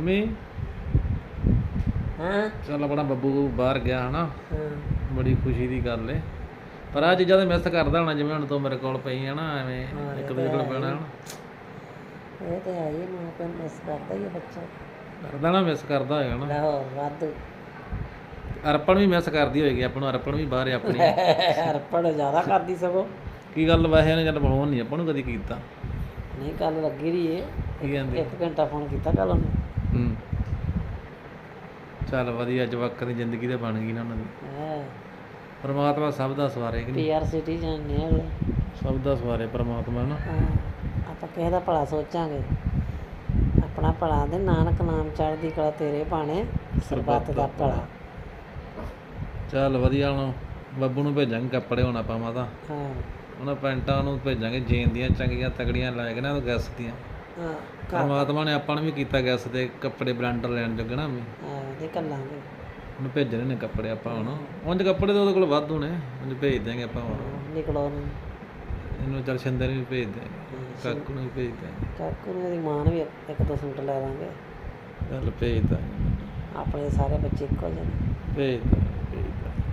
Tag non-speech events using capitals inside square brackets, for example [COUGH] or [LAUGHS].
Mummy. ਹਾਂ? ਚੱਲ ਆਪਣਾ ਬੱਬੂ ਬਾਹਰ ਗਿਆ ਹਨਾ। ਬੜੀ ਖੁਸ਼ੀ ਦੀ ਗੱਲ ਏ। ਪਰ ਆ ਚੀਜ਼ਾਂ ਤੇ ਮਿਸ ਕਰਦਾ ਹੋਣਾ ਜਿਵੇਂ ਹੁਣ ਤੂੰ ਮੇਰੇ ਕੋਲ ਪਈ ਹੈ ਨਾ ਐਵੇਂ ਇੱਕ ਦੂਜੇ ਕੋਲ ਪੈਣਾ ਹਨਾ ਇਹ ਤੇ ਹੈ ਹੀ ਮਾਂ ਪਿਓ ਨੂੰ ਮਿਸ ਕਰਦਾ ਹੀ ਆ ਬੱਚਾ। ਕਰਦਾ ਨਾ ਮਿਸ ਕਰਦਾ ਹੋਏਗਾ ਨਾ। ਲਾਹੌਰ ਵਾਧੂ। ਅਰਪਣ ਵੀ ਮਿਸ ਕਰਦੀ ਹੋਏਗੀ ਆਪਾਂ ਨੂੰ ਅਰਪਣ ਵੀ ਬਾਹਰ ਹੈ ਆਪਣੀ। [LAUGHS] ਅਰਪਣ ਜ਼ਿਆਦਾ ਕਰਦੀ ਸਗੋਂ। ਕੀ ਗੱਲ ਵੈਸੇ ਨੇ ਚੱਲ ਫੋਨ ਨਹੀਂ ਆਪਾਂ ਨੂੰ ਕਦੀ ਕੀਤਾ। ਨਹੀਂ ਕੱਲ ਲੱਗੀ ਰਹੀ ਏ। ਕੀ ਕਹਿੰਦੀ? ਇੱਕ ਘੰਟਾ ਫੋਨ ਕੀਤਾ ਕੱਲ ਉਹਨੇ। ਹੂੰ। ਚੱਲ ਵਧੀਆ ਜਵਾਕਾਂ ਦੀ ਜ਼ਿੰਦਗੀ ਤੇ ਬਣ ਗਈ ਨਾ ਉਹਨਾਂ ਦੀ। ਹੈ। ਪਰਮਾਤਮਾ ਸਭ ਦਾ ਸਵਾਰੇ ਕਿ ਨਹੀਂ? ਪੀਆਰ ਸਿਟੀ ਜਾਣੇ ਅਗਲੇ। ਸਭ ਦਾ ਸਵਾਰੇ ਪਰਮਾਤਮਾ ਨਾ ਹਾਂ। ਆਪਾਂ ਕਿਸੇ ਦਾ ਭਲਾ ਸੋਚਾਂਗੇ। ਆਪਣਾ ਭਲਾ ਦੇ ਨਾਨਕ ਨਾਮ ਚੜ੍ਹਦੀ ਕਲਾ ਤੇਰੇ ਬਾਣੇ ਸਰਬੱਤ ਦਾ ਭਲਾ। ਚੱਲ ਵਧੀਆ ਹੁਣ ਬੱਬੂ ਨੂੰ ਭੇਜਾਂਗੇ ਕੱਪੜੇ ਹੁਣ ਆਪਾਂ ਮਾਤਾ। ਹਾਂ। ਉਹਨਾਂ ਪੈਂਟਾਂ ਨੂੰ ਭੇਜਾਂਗੇ ਜੀਨ ਦੀਆਂ ਚੰਗੀਆਂ ਤਗੜੀਆਂ ਲੈ ਕੇ ਨਾ ਉਹ ਗੈਸ ਦੀਆਂ। ਹਾਂ ਪਰਮਾਤਮਾ ਨੇ ਆਪਾਂ ਨੂੰ ਵੀ ਕੀਤਾ ਗੈਸ ਦੇ ਕੱਪੜੇ ਬ੍ਰਾਂਡਰ ਲੈਣ ਜੋਗੇ ਨਾ ਵੀ। ਹਾਂ ਦੇ ਕੱਲਾਂਗੇ ਉਹਨੂੰ ਭੇਜਣੇ ਨੇ ਕੱਪੜੇ ਆਪਾਂ ਹੁਣ। ਉਂਝ ਕੱਪੜੇ ਤਾਂ ਉਹਦੇ ਕੋਲ ਵਾਧੂ ਨੇ ਉਂਝ ਭੇਜ ਦਿਆਂਗੇ ਆਪਾਂ ਹੁਣ। ਨਿਕਲੋ ਨੂੰ ਇਹਨੂੰ ਚੱਲ ਸ਼ਿੰਦਰ ਨੂੰ ਵੀ ਭੇਜ ਦਿਆਂਗੇ ਕਾਕੂ ਨੂੰ ਵੀ ਭੇਜ ਦਿਆਂਗੇ। ਕਾਕੂ ਨੂੰ ਇਹਦੀ ਮਾਂ ਨੂੰ ਵੀ ਇੱਕ- ਇੱਕ ਦੋ ਸੂਟ ਲੈ ਦਾਂਗੇ। ਚੱਲ ਭੇਜ ਦਾਂਗੇ ਆਪਣੇ ਸਾਰੇ ਬੱਚੇ ਇੱਕੋ ਜਿਹੇ ਨੇ। ਭੇਜ ਦਾਂਗੇ ਭੇਜ ਦਾਂਗੇ